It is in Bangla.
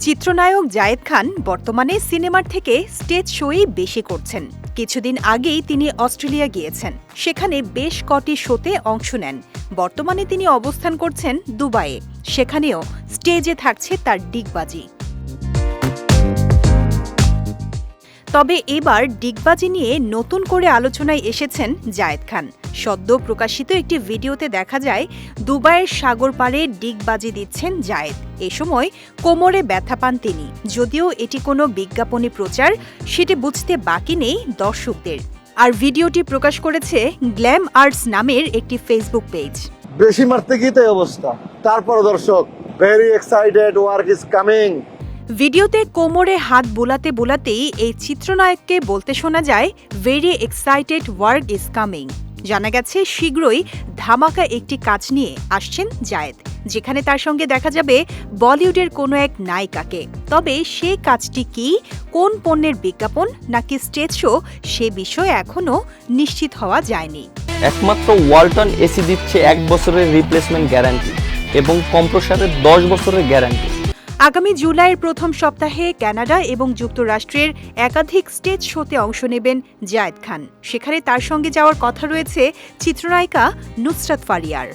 চিত্রনায়ক জায়েদ খান বর্তমানে সিনেমার থেকে স্টেজ শোই বেশি করছেন। কিছুদিন আগেই তিনি অস্ট্রেলিয়া গিয়েছেন। সেখানে বেশ কটি শোতে অংশ নেন। বর্তমানে তিনি অবস্থান করছেন দুবাইয়ে। সেখানেও স্টেজে থাকছে তার ডিগবাজি। তবে এবার ডিগবাজি নিয়ে নতুন করে আলোচনায় এসেছেন জায়েদ খান। সদ্য প্রকাশিত একটি ভিডিওতে দেখা যায়, দুবাইয়ের সাগর পাড়ে ডিগবাজি দিচ্ছেন জায়েদ। এ সময় কোমরে ব্যথা পান তিনি। যদিও এটি কোনো বিজ্ঞাপনী প্রচার, সেটি বুঝতে বাকি নেই দর্শকদের। আর ভিডিওটি প্রকাশ করেছে গ্ল্যাম আর্টস নামের একটি ফেসবুক পেজ। বেশি মারতে গিয়ে অবস্থা। তারপর দর্শক very excited work is coming ভিডিওতে কোমরে হাত বোলাতে বোলাতেই এই চিত্রনায়ককে বলতে শোনা যায় very excited work is coming জানা গেছে, শীঘ্রই ধামাকা একটি কাজ নিয়ে আসছেন জায়েদ, যেখানে তার সঙ্গে দেখা যাবে বলিউডের কোনো এক নায়িকাকে। তবে সে কাজটি কি, কোন পণ্যের বিজ্ঞাপন, নাকি স্টেজ শো, সে বিষয়ে এখনও নিশ্চিত হওয়া যায়নি। একমাত্র ওয়ালটন এসি দিচ্ছে এক বছরের রিপ্লেসমেন্ট গ্যারান্টি এবং কম্প্রসারের দশ বছরের গ্যারান্টি আগামী জুলাইয়ের প্রথম সপ্তাহে কানাডা এবং যুক্তরাষ্ট্রের একাধিক স্টেজ শোতে অংশ নেবেন জায়েদ খান। সেখানে তার সঙ্গে যাওয়ার কথা রয়েছে চিত্রনায়িকা নুসরাত ফারিয়ার।